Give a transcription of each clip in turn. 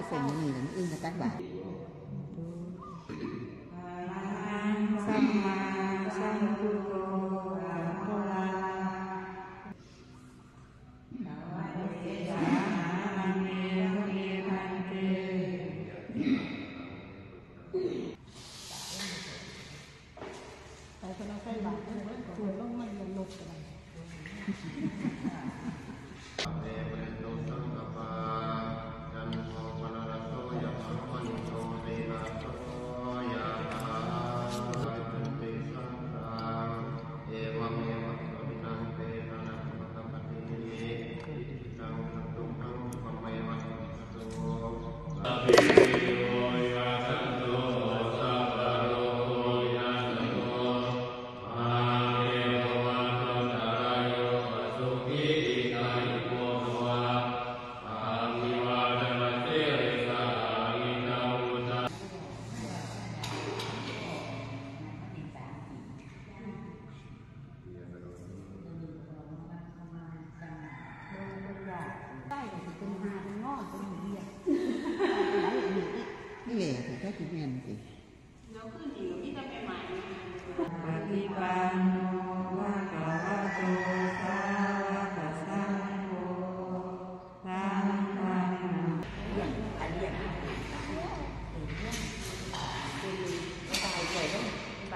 พ่อก็เป็นมีหนึ่งอึ้งกับตั้งบาท สั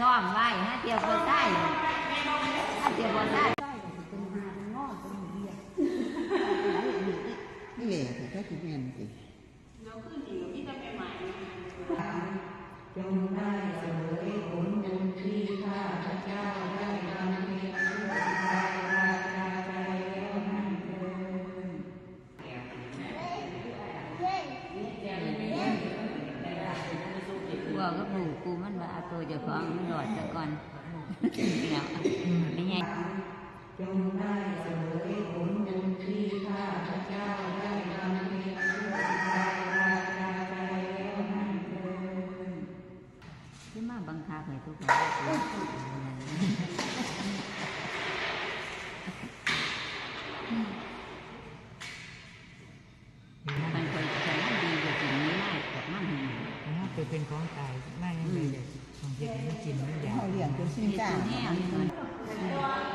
ซ่อมไว้ฮะเตียวบ่ได้ฮะเตียวบ่ได้ใต้ก็จะเป็นหาเป็นสิเราขึ้นอยนี่แหละถึงแค่คิดเงินสิจงได้เสวยผลบุญที่ข้าพระเจ้าได้ ตัวเจ้าของมันหลอดซะก่อนเนาะไม่ไงจงได้เสวยผลบุญที่ข้าพเจ้าได้บำเพ็ญด้วยกายวาจาใจแล้วนั่นเถิดที่มาบังคับให้ทุกคนมันคนคนนั้นดีกว่าสิ่งนี้มากกับมันนะไปเป็นของตายนั่งยังไงเด็กของเด็ กมันกินมันอยากเขาเลี้ยงจนสิ้นนี่จ้า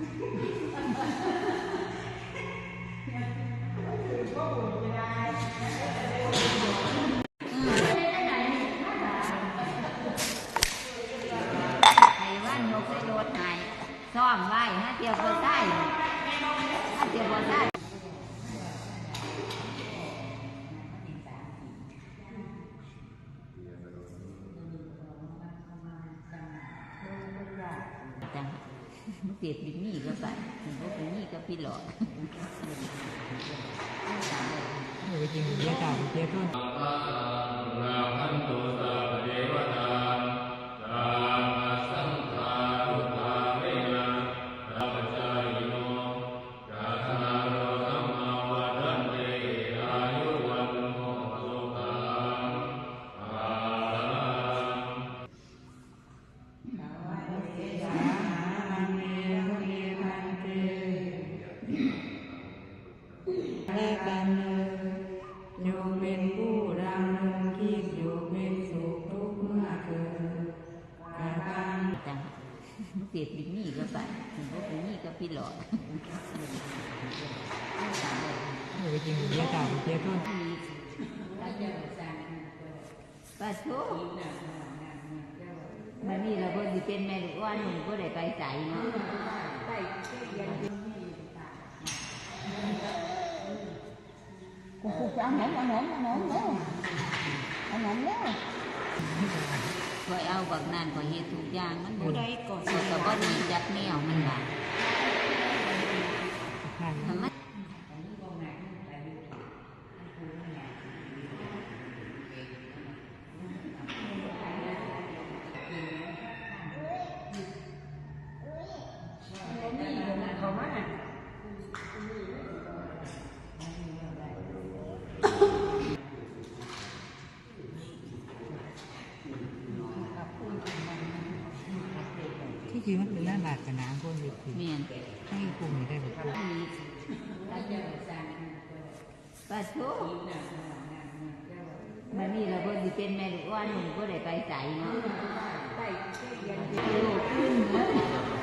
ไมันเสียบดินนี่ก็ไปถึงก็เป็นนี่ก็พี่หลอดไม่ไปกิงเยอะต่างเยอะต้น ดอกเออไปกินเบียร์เก่าเบียร์ต้นป้าทุมันนี่เราก็สิเป็นแม่ลูกอ่อนหนูก็ได้ไปใส่เนาะกูกูจะเอาหนมเอาหนมเอาหนมเร็วเอาหนมเร็วค อยเอาบักนั่นคอยเฮ็ดทุกอย่างมันบ่ได้ก่อนก็บ่มีจักแนวมันว่า ข้าง ทำไม ที่จริงมันเป็นหน้าหนาดกับน้ำก้นอยู่คือแม่นให้กลุ่มนี้ได้แบบป้าทุมันนี่เราก็สิเป็นแม่ลูกอ่อนหนูก็ได้ไปใส่เนาะลูกขึ้นเนาะ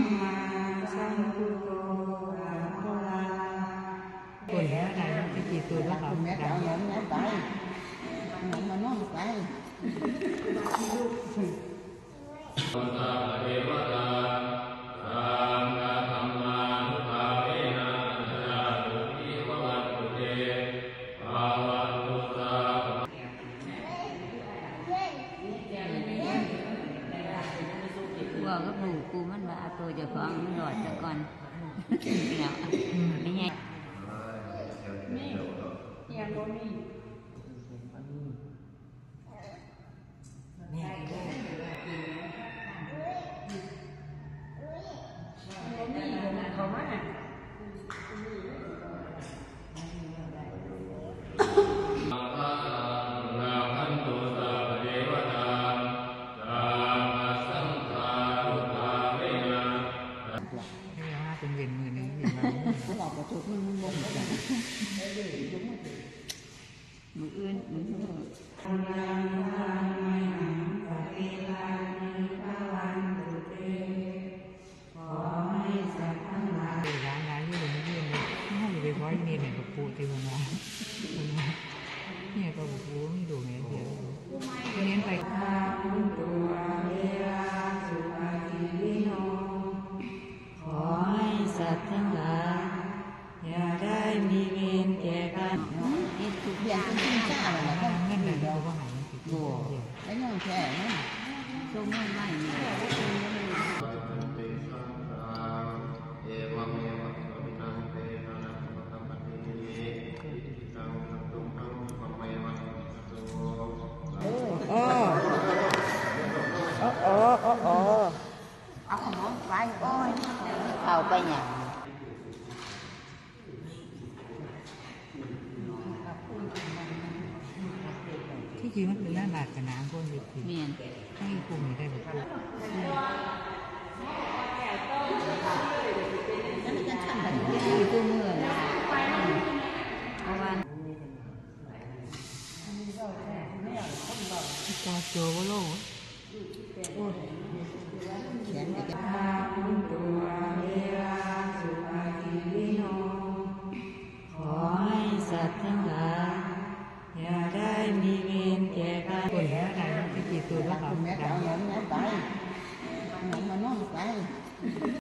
งสัมมาสัมพุทโธอะระห ของมันรอดซะก่อนเนาะไม่ไงนา เข้าไปหยังที่จริงมันเป็นหน้าหนาดกับน้ำก้นอยู่คือแม่นให้กลุ่มนี้ได้แบบคือตัวมือนะเพราะว่าตาโจวโล